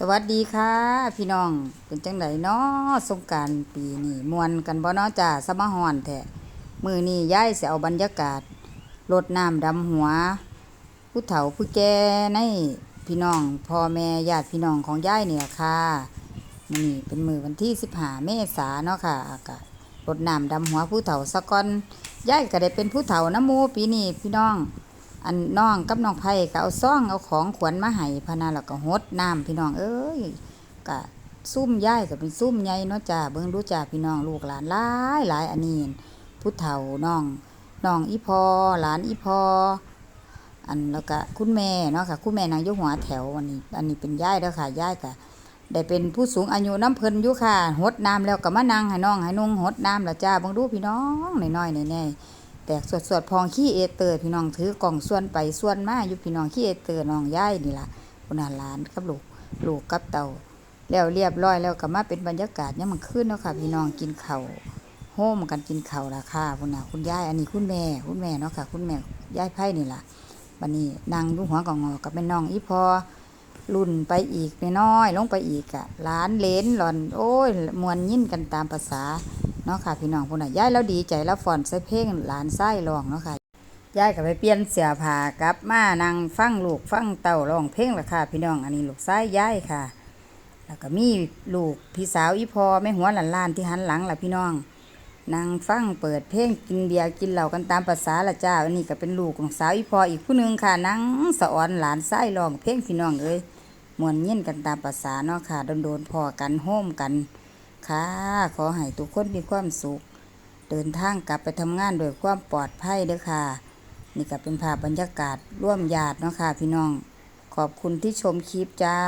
สวัสดีค่ะ พี่น้องเป็นจังไดเนาะสงการปีนี้มวนกันบ่เนาะจ้าสมะฮอนแท้มือนี้ย้ายเสิเอาบรรยากาศรดน้ำดำหัว ผู้เฒ่าผู้แก่ในพี่น้องพ่อแม่ญาติพี่น้องของย้ายเนี่ยค่ะมือนี้เป็นมือวันที่15เมษาเนาะค่ะ อากาศรดน้ำดำหัวผู้เฒ่าสะก่อนย้ายก็ได้เป็นผู้เฒ่าน้ำมูปีนี้พี่น้อง อันน้องกับน้องไผ่ก็เอาซ่องเอาของขวัญมาให้พนาแล้วก็หดน้ำพี่น้องเอ้ยก็ซุ่มย่ายก็เป็นซุ่มใหญ่เนาะจ้าเบิ่งดูจ้าพี่น้องลูกหลานหลายหลายอันนี้ผู้เฒ่าน้องน้องอีพอหลานอีพออันแล้วก็คุณแม่เนาะค่ะคุณแม่นางยู่หัวแถวอันนี้ อันนี้เป็นย่ายเด้อค่ะย่ายก็ได้เป็นผู้สูงอายุน้ำเพลินอยู่ค่ะหดน้ำแล้วก็มานั่งให้น้องให้นุ่งหดน้ำแล้วจ้าเบิ่งดูพี่น้องน้อยๆแน่ๆ แตกสวดสวดพองขี้เอเตอร์พี่น้องถือกล่องส่วนไปส่วนมาอยู่พี่น้องขี้เอเตอร์น้องย่ายนี่ล่ะคุณอาหลานกับลูกลูกกับเต่าแล้วเรียบร้อยแล้วก็มาเป็นบรรยากาศเนี่ยมันขึ้นเนาะค่ะ พี่น้องกินเข้าโฮมกันกินเข้าวละค่ะคุณอาคุณย่ายอันนี้คุณแม่คุณแม่เนาะค่ะ คุณแม่ย่ายไพ่นี่ล่ะบัดนี้นางลูกหัวกองอกับแม่น้องอีพอรุ่นไปอีกน้อยลงไปอีกอะหลานเลนหล่อน โอ้ยมวนยิ้นกันตามภาษา เนาะค่ะพี่น้องพุ่นน่ะยายแล้วดีใจแล้วฟอนใส่เพลงหลานไส้ร้องเนาะค่ะยายก็ไปเปลี่ยนเสื้อผ้ากลับมานั่งฟังลูกฟังเต่าร้องเพลงละค่ะพี่น้องอันนี้ลูกไส้ยายค่ะ แล้วก็มีลูกพี่สาวอีพอแม่หัวหลานลานที่หันหลังล่ะพี่น้องนั่งฟังเปิดเพลงกินเบียร์กินเหล้ากันตามภาษาละจ้าอันนี้ก็เป็นลูกของสาวอีพออีกผู้หนึ่งค่ะนั่งสะออนหลานไส้ร้องเพลงพี่น้องเอ้ยมวนเย็นกันตามภาษาเนาะค่ะโดนๆพอกันโฮมกัน ค่ะ ขอให้ทุกคนมีความสุข เดินทางกลับไปทำงานโดยความปลอดภัยเด้อค่ะ นี่ก็เป็นภาพบรรยากาศร่วมญาติเนาะค่ะพี่น้อง ขอบคุณที่ชมคลิปจ้า